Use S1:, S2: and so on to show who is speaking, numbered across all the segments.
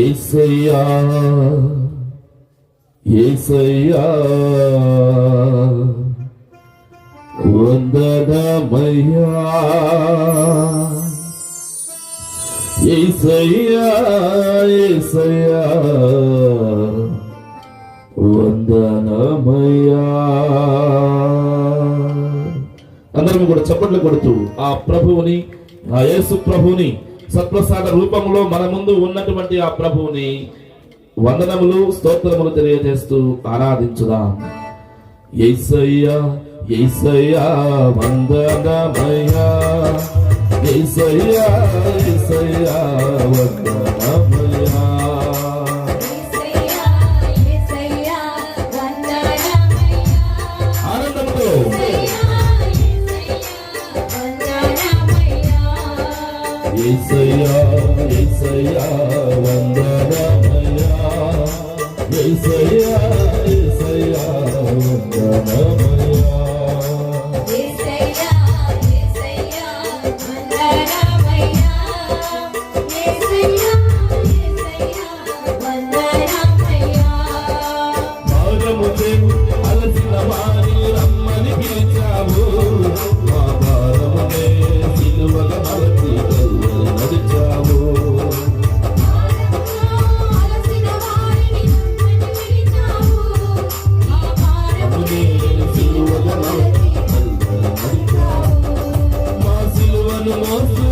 S1: ఏసయ్యా ఏసయ్యా వందనమయ్యా ఏసయ్యా ఏసయ్యా ఆ ప్రభువుని ఆ యేసు ప్రభువుని సత్ప్రసాద రూపంలో మన ముందు ఉన్నటువంటి ఆ ప్రభువుని వందనములు స్తోత్రములు తెలియజేస్తూ ఆరాధించుదాం. ఎసయ్యా వందనమయ్యా. love you.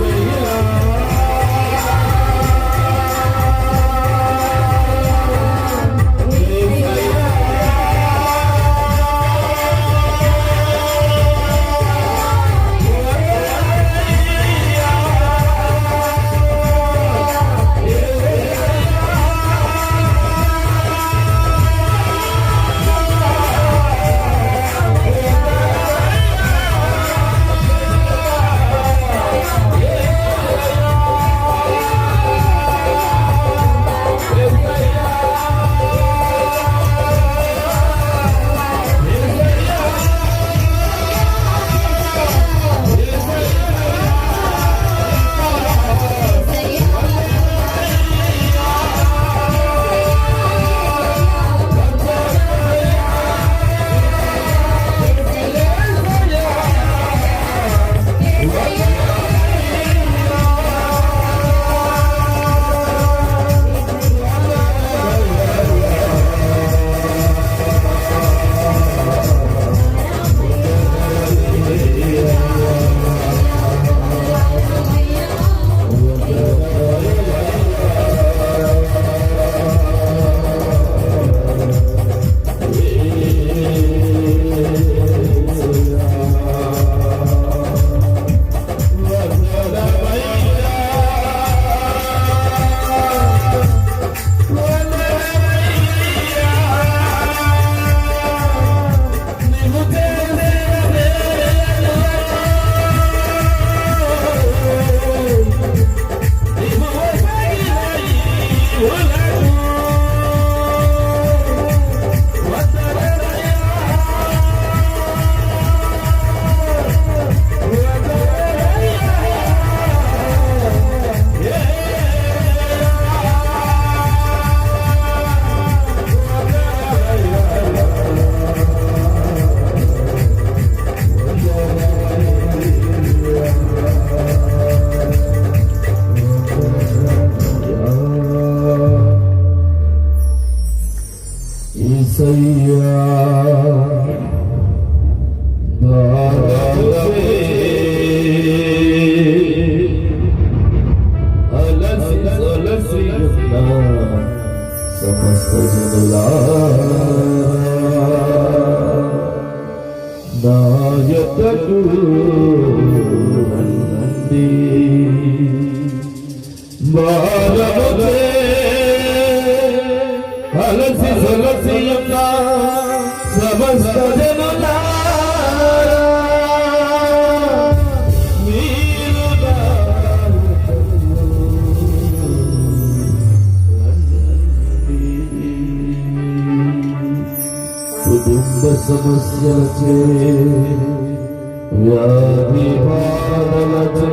S1: Yeah. అలసి సొలసి సమస్త జనులారా కుటుంబ సమస్యలచే వ్యాధి బాధలచే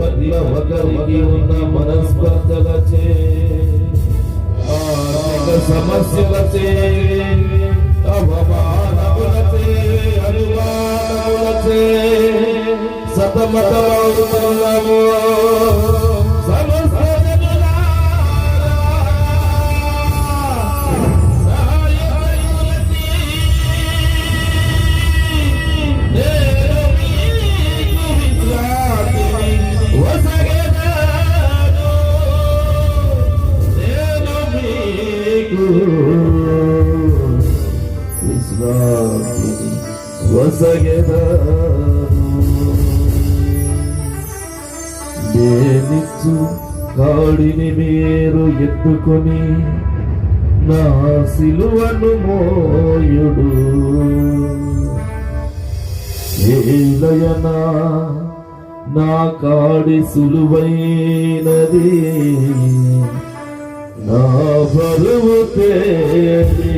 S1: పట్ల ఒకరికి ఉన్న మనస్పర్ధలచే ఆర్థిక సమస్యలచే అవమానములచే అనుమానములచే సతమతమవుతున్నాము. వసగెదను. కాడిని మీరు ఎత్తుకొని నా సిలువను మోయుడు ఏలయనా నా కాడి సులువైనది నా బరువు తేలి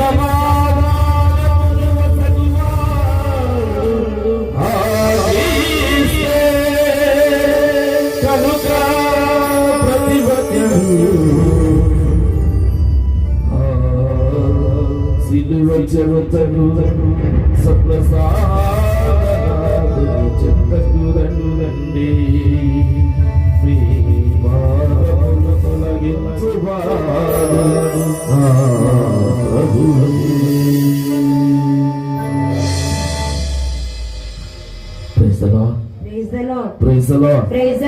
S1: Bye-bye. చెరుతకు సప్రసాదు చెత్తకు me తొలగించువాడు the Lord.
S2: Praise the Lord.
S1: Praise